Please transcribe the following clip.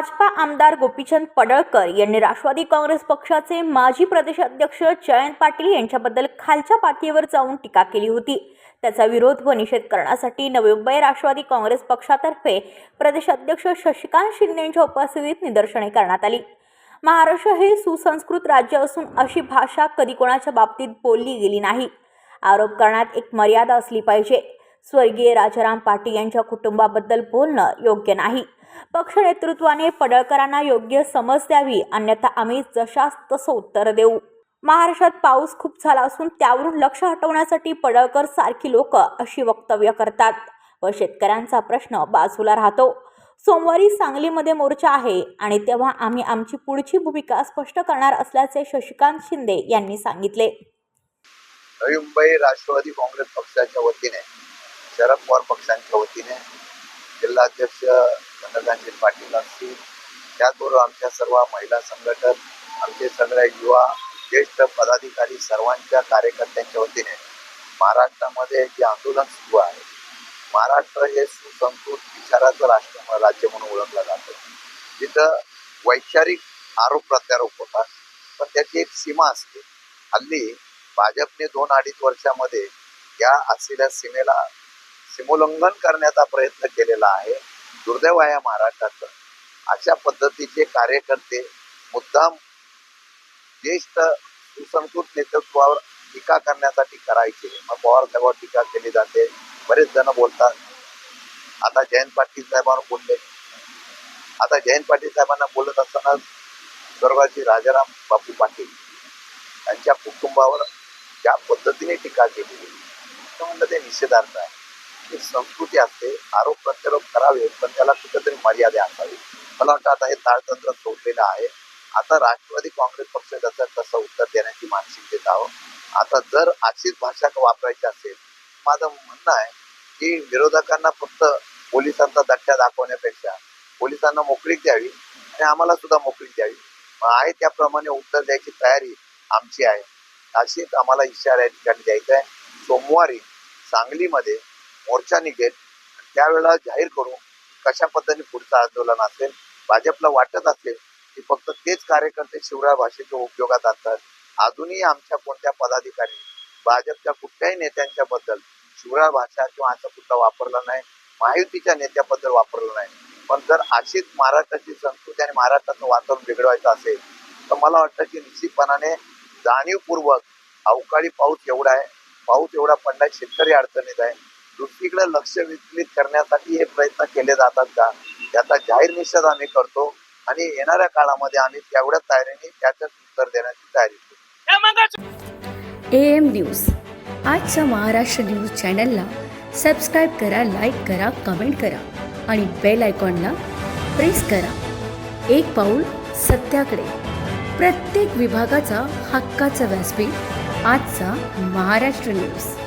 भाजपा आमदार गोपीचंद पडळकर यांनी राष्ट्रवादी काँग्रेस पक्षाचे माजी प्रदेशाध्यक्ष जयंत पाटील यांच्याबद्दल खालच्या पातळीवर जाऊन टीका केली होती. त्याचा विरोध व निषेध करण्यासाठी नवी मुंबई राष्ट्रवादी काँग्रेस पक्षातर्फे प्रदेशाध्यक्ष शशिकांत शिंदे यांच्या उपस्थितीत निदर्शने करण्यात आली. महाराष्ट्र हे सुसंस्कृत राज्य असून अशी भाषा कधी कोणाच्या बाबतीत बोलली गेली नाही. आरोप करण्यात एक मर्यादा असली पाहिजे. स्वर्गीय राजाराम पाटील यांच्या कुटुंबाबद्दल बोलणं योग्य नाही. पक्ष नेतृत्वाने पडळकरांना योग्य समज द्यावी अन्यथा आम्ही जशास तसं उत्तर देऊ. महाराष्ट्रात पाऊस खूप झाला असून त्यावरून लक्ष हटवण्यासाठी पडळकर सारखी लोक अशी वक्तव्य करतात. व शेतकऱ्यांचा प्रश्न बाजूला राहतो. सोमवारी सांगलीमध्ये मोर्चा आहे आणि तेव्हा आम्ही आमची पुढची भूमिका स्पष्ट करणार असल्याचे शशिकांत शिंदे यांनी सांगितले. नवी मुंबई राष्ट्रवादी काँग्रेस पक्षाच्या वतीने शरद पवार पक्षांच्या वतीने जिल्हाध्यक्ष चंद्रकांत पाटील असतील त्याचबरोबर आमच्या सर्व महिला संघटक आमचे सगळे युवा ज्येष्ठ पदाधिकारी सर्वांच्या कार्यकर्त्यांच्या वतीने महाराष्ट्रामध्ये जे आंदोलन सुरू आहे महाराष्ट्र हे सुसंस्कृत विचाराचं राष्ट्र राज्य म्हणून ओळखलं जातं. तिथं वैचारिक आरोप प्रत्यारोप होतात पण त्याची एक सीमा असते. हल्ली भाजपने दोन अडीच वर्षामध्ये या असलेल्या सीमेला सीमोल्लंघन करण्याचा प्रयत्न केलेला आहे दुर्दैव आहे महाराष्ट्राचं. अशा पद्धतीचे कार्यकर्ते मुद्दाम ज्येष्ठ सुसंस्कृत नेतृत्वावर टीका करण्यासाठी करायचे. मग पवार साहेबांवर टीका केली जाते. बरेच जण बोलतात. आता जयंत पाटील साहेबांवर बोलले. आता जयंत पाटील साहेबांना बोलत असताना स्वर्गाची राजाराम बापू पाटील यांच्या कुटुंबावर ज्या पद्धतीने टीका केली म्हणलं ते निषेधार्थ आहे. जी संस्कृती असते आरोप प्रत्यारोप करावे पण त्याला कुठेतरी मर्यादा असावी. मला वाटतं आता हे ताळतंत्र सोडलेलं आहे. आता राष्ट्रवादी काँग्रेस पक्ष त्याचं कसं उत्तर देण्याची मानसिकतेत आहोत. आता जर अशीच भाषा वापरायची असेल माझं म्हणणं आहे की विरोधकांना फक्त पोलिसांचा दट्ट्या दाखवण्यापेक्षा पोलिसांना मोकळीक द्यावी आणि आम्हाला सुद्धा मोकळीक द्यावी. आहे त्याप्रमाणे उत्तर द्यायची तयारी आमची आहे. अशीच आम्हाला इशारा या ठिकाणी द्यायचा आहे. सोमवारी सांगलीमध्ये मोर्चा निघेल त्यावेळेला जाहीर करू कशा पद्धतीने पुढचं आंदोलन असेल भाजपला वाटत असेल की फक्त तेच कार्यकर्ते शिवराय भाषेच्या उपयोगात आणतात. अजूनही आमच्या कोणत्या पदाधिकारी भाजपच्या कुठल्याही नेत्यांच्या बद्दल शिवराय भाषा किंवा असा कुठला वापरला नाही महायुतीच्या नेत्याबद्दल वापरलं नाही. पण जर अशीच महाराष्ट्राची संस्कृती आणि महाराष्ट्राचं वातावरण बिघडवायचं असेल तर मला वाटतं की निश्चितपणाने जाणीवपूर्वक अवकाळी पाऊस एवढा आहे. पाऊस एवढा पडला शेतकरी अडचणीत आहे. दुसरीकडे लक्ष विचलित करण्यासाठी हे प्रयत्न केले जातात का? याचा जाहीर निषेध आम्ही करतो आणि येणाऱ्या काळामध्ये आम्ही तेवढ्या तयारीने त्याच्यात उत्तर देण्याची तयारी एम न्यूज. आजच्या महाराष्ट्र न्यूज चॅनलला सबस्क्राईब करा लाईक करा कमेंट करा आणि बेल आयकॉनला प्रेस करा. एक पाऊल सत्याकडे. प्रत्येक विभागाचा हक्काचा व्यासपीठ आजचा महाराष्ट्र न्यूज.